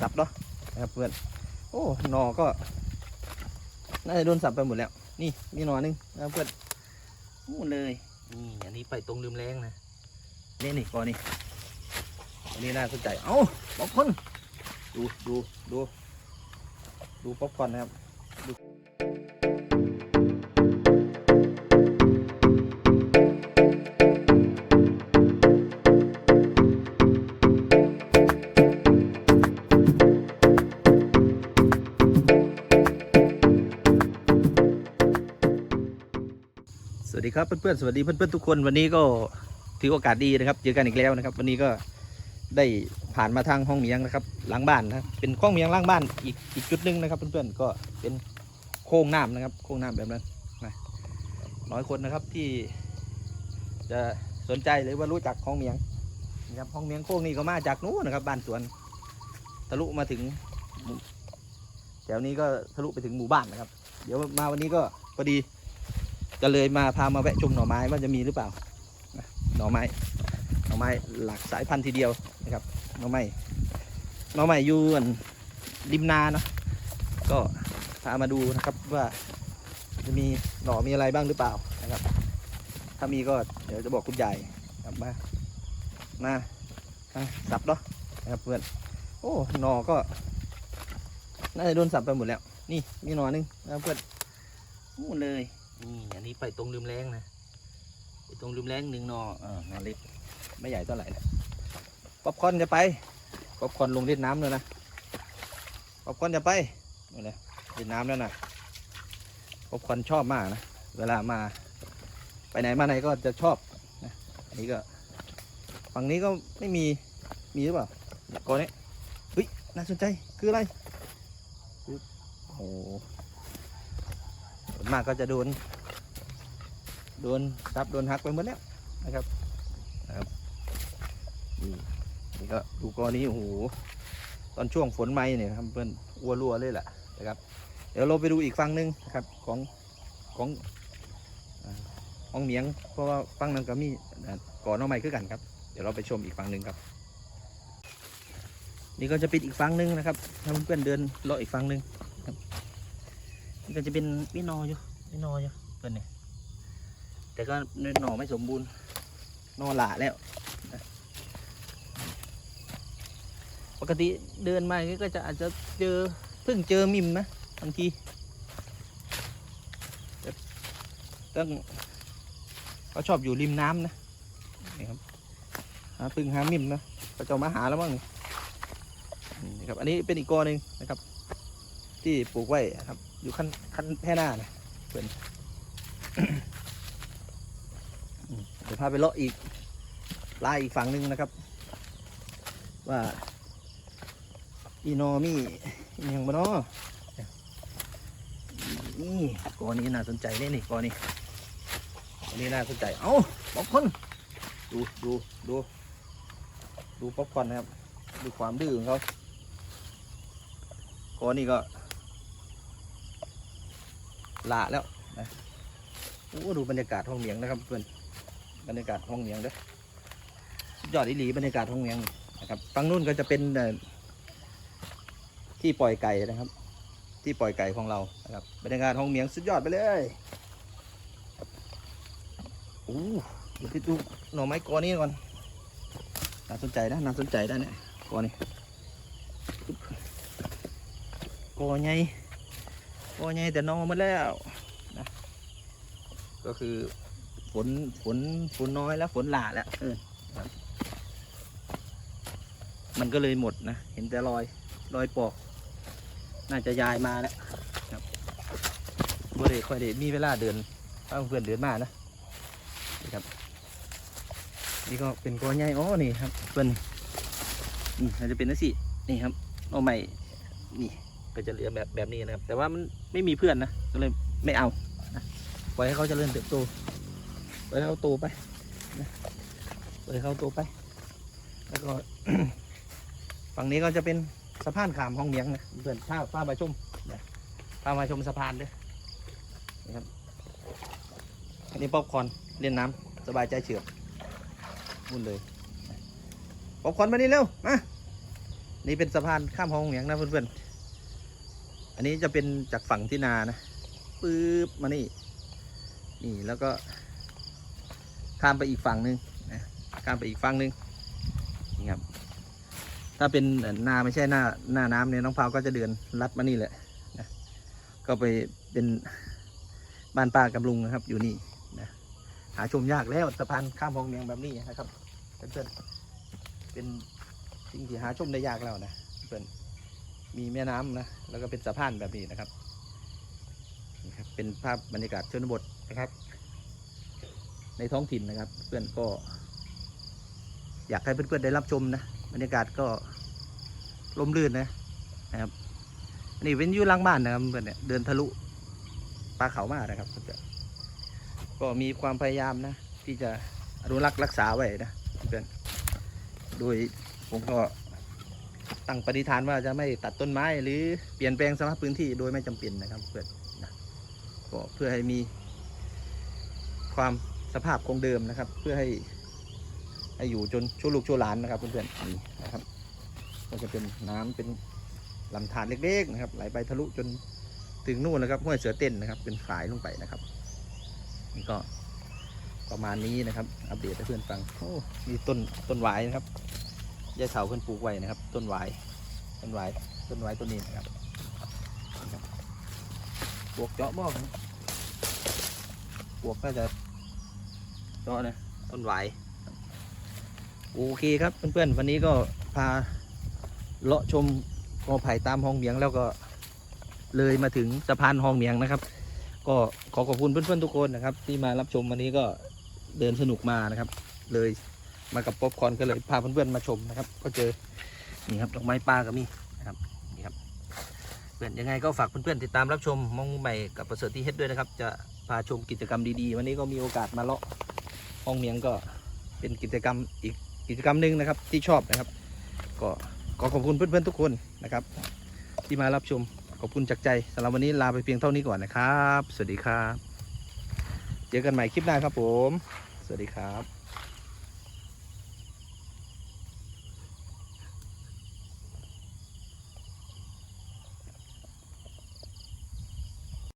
สับเนาะนะครับเพื่อนโอ้หนอก็น่าจะโดนสับไปหมดแล้ว นี่มีหนอหนึงนะครับเพื่อนนู่นเลยนี่อันนี้ไปตรงลืมแรงนะนี่นี่ก่อนนี่อันนี้น่าสนใจเอ้าป๊อปคอนดูดูดูดูป๊อปคอนนะครับ ครับเพื่อนๆสวัสดีเพื่อนๆทุกคนวันนี้ก็ถือโอกาสดีนะครับเจอกันอีกแล้วนะครับ วันนี้ก็ได้ผ่านมาทางห้องเมียงนะครับหลังบ้านนะเป็นห้องเมียงล่างบ้านอีกอีกจุดหนึ่งนะครับ เพื่อนๆก็เป็นโค้งน้ำนะครับ โค้งน้ำแบบนั้นนะน้อยคนนะครับที่จะสนใจหรือว่ารู้จักห้องเมียงนะครับห้องเมียงโค้งนี่ก็มาจากนู้นนะครับ บ้านสวนทะลุมาถึงแถวนี้ก็ทะลุไปถึงหมู่บ้านนะครับ เดี๋ยวมาวันนี้ก็พอดี ก็เลยมาพามาแวะชมหน่อไม้ว่าจะมีหรือเปล่าหน่อไม้หน่อไม้หลากสายพันธุ์ทีเดียวนะครับหน่อไม้หน่อไม้อยู่อั่นริมนาเนาะก็พามาดูนะครับว่าจะมีหน่อมีอะไรบ้างหรือเปล่านะครับ ถ้ามีก็เดี๋ยวจะบอกคุณยายครับมามาสับเนาะนะครับเพื่อนโอ้หน่อก็น่าจะโดนสับไปหมดแล้ว นี่มีหน่อหนึงนะครับเพื่อนนู่นเลย นี่อันนี้ไปตรงริมแรงนะไปตรงริมแรงหนึ่งนอออหนอเล็กไม่ใหญ่เท่าไหร่นะป๊อปคอนจะไปป๊อปคอนลงเล่นน้ำเลยนะป๊อปคอนจะไปนี่เลยเล่นน้ำแล้วนะป๊อปคอนชอบมากนะเวลามา ไปไหนมาไหนก็จะชอบนะอันนี้ก็ฝั่งนี้ก็ไม่มีมีหรือเปล่าก่อนนี้เฮ้ยน่าสนใจคืออะไรโอ้โห มากก็จะโดน โดนซับโดนหักไปหมดแล้วนะครับนะครับนี่นี่ก็ดูกอนี้โอ้โหตอนช่วงฝนไหมเนี่ยครับเพื่อนอัวรัวเลยแหละนะครับ เดี๋ยวเราไปดูอีกฝั่งหนึงนะครับของของอ่าของเหมียง เพราะว่าฝั่งนั้นก็มีก่อนน้องใหม่คือกันครับ เดี๋ยวเราไปชมอีกฝั่งหนึ่งครับ นี่ก็จะเป็นอีกฝั่งหนึ่งนะครับถ้าเพื่อนเดินเลาะอีกฝั่งหนึ่ง นี่ก็จะเป็นมีหนออยู่มีหนออยู่เพื่อนเนี่ยแต่ก็หน่อไม่สมบูรณ์หนอหลาแล้ว ปกติเดินมาอย่างนี้ก็จะอาจจะเจอเพิ่งเจอมิมนะบางทีต้องเขาชอบอยู่ริมน้ำนะนี่ครับหาพึ่งหามิมนะเขาจะมาหาแล้วมั้งนี่ครับ อันนี้เป็นอีกกอหนึ่งนะครับ ที่ปลูกไว้ครับ อยู่ขั้นขั้นแท่หน้านะเพื่อนเดี๋ยวพาไปเลาะอีกลายอีกฝั่งหนึ่งนะครับ ว่าอีโนมีอหยังบ่เนาะนี่กอนี้น่าสนใจเลยนี่กอนี้กอนี้น่าสนใจ เอ้าป๊อปคอนดูดูดูดูป๊อปคอนนะครับ ดูความดื้อของเขากอนี้ก็ ละแล้วนะโอ้ดูบรรยากาศห้องเมียงนะครับเพื่อนบรรยากาศห้องเมียงเด้อสุดยอดอีหลีบรรยากาศห้องเมียงนะครับฝั่งนู้นก็จะเป็นที่ปล่อยไก่นะครับ ที่ปล่อยไก่ของเรานะครับบรรยากาศห้องเมียงสุดยอดไปเลยโอ้เดี๋ยวไปดูหน่อไม้กอนี้ก่อนน่าสนใจนะน่าสนใจได้เนี่ยกอนี้กอใหญ่ โอ้ยแต่นอนมาแล้วนะก็คือฝนฝนฝนน้อยแล้วฝนหลาแล้วเออมันก็เลยหมดนะ เห็นแต่รอยรอยปอก น่าจะยายมาแล้วครับบ่ได้ค่อยได้มีเวลาเดินถ้าเพื่อนเดินมานะนี่ครับ นี่ก็เป็นกอใหญ่อ๋อนี่ครับเพื่อนนี่อาจจะเป็นนักสินี่ครับเอาใหม่นี่ ก็จะเหลือแบบแบบนี้นะครับ แต่ว่ามันไม่มีเพื่อนนะก็เลยไม่เอานะปล่อยให้เขาเจริญเติบโตปล่อยให้เขาโตไปนะปล่อยให้เขาโตไป แล้วก็ฝั่งนี้ก็จะเป็นสะพานขามห้องเมียงนะเพื่อนพาพามาชมนะพามาชมสะพานด้วยนะครับอันนี้ป๊อปคอนเล่นน้ำสบายใจเฉื่อยมุ่นเลยป๊อปคอนมานี่เร็วมานี่เป็นสะพานข้ามห้องเมียงนะเพื่อนๆ อันนี้จะเป็นจากฝั่งที่นานะปื๊บมานี่ นี่แล้วก็ข้ามไปอีกฝั่งหนึ่งนะข้ามไปอีกฝั่งหนึ่งนี่ครับถ้าเป็นนาไม่ใช่หน้าหน้าน้ำเนี่ยน้องพาวก็จะเดินลัดมานี่แหละนะก็ไปเป็นบ้านป้ากับลุงนะครับ อยู่นี่นะหาชมยากแล้วสะพานข้ามห้องเหมียงแบบนี้นะครับเพื่อนๆเป็นสิ่งที่หาชมได้ยากแล้วนะเพื่อน มีแม่น้ำนะแล้วก็เป็นสะพานแบบนี้นะครับนี่ครับ เป็นภาพบรรยากาศชนบทนะครับ ในท้องถิ่นนะครับ เพื่อนก็ อยากให้เพื่อนๆได้รับชมนะบรรยากาศก็ร่มรื่นนะนะครับนนี่เป็นยูหล่างบ้านนะครับเพื่อนเนี่ยเดินทะลุปลาเขามานะครับเพื่อนก็มีความพยายามนะ ที่จะอนุรักษ์รักษาไว้นะเพื่อนโดยผมก็ ตั้งปฏิฐานว่าจะไม่ตัดต้นไม้ หรือเปลี่ยนแปลงสภาพพื้นที่โดยไม่จำเป็นนะครับเพื่อนนะก็เพื่อให้มีความสภาพคงเดิมนะครับ เพื่อให้ให้อยู่จนชั่วลูกชั่วหลานนะครับเพื่อนๆนี่นะครับ ก็จะเป็นน้ำเป็นลำธารเล็กๆนะครับ ไหลไปทะลุจนถึงนู่นนะครับห้วยเสือเต้นนะครับ เป็นฝายลงไปนะครับนี่ก็ประมาณนี้นะครับ อัปเดตให้เพื่อนฟังโอ้มีต้นต้นหวายนะครับ ยายเสาเพื่อนปลูกไว้นะครับ ต้นหวายต้นหวายต้นหวายต้นนี้นะครับบปลวกเจาะหม้อนปลวกก็จะเจาะนะต้นหวายโอเคครับเพื่อนๆวันนี้ก็พาเลาะชมกอไผ่ตามห้องเมียงแล้วก็เลยมาถึงสะพานห้องเมียงนะครับ ก็ขอขอบคุณเพื่อนๆทุกคนนะครับ ที่มารับชมวันนี้ก็เดินสนุกมานะครับ เลย มากับป๊อปคอนก็เลยพาเพื่อนๆมาชมนะครับ ก็เจอนี่ครับดอกไม้ป่าก็มีนะครับนี่ครับเพื่อนยังไงก็ฝากเพื่อนๆติดตามรับชมมองใหม่กับประเสริฐที่เฮ็ดด้วยนะครับ จะพาชมกิจกรรมดีๆ วันนี้ก็มีโอกาสมาเลาะห้องเมียงก็เป็นกิจกรรมอีกกิจกรรมหนึ่งนะครับ ที่ชอบนะครับ ก็ขอขอบคุณเพื่อนๆทุกคนนะครับ ที่มารับชมขอบคุณจากใจสำหรับวันนี้ลาไปเพียงเท่านี้ก่อนนะครับ สวัสดีครับ เจอกันใหม่คลิปหน้าครับผม สวัสดีครับ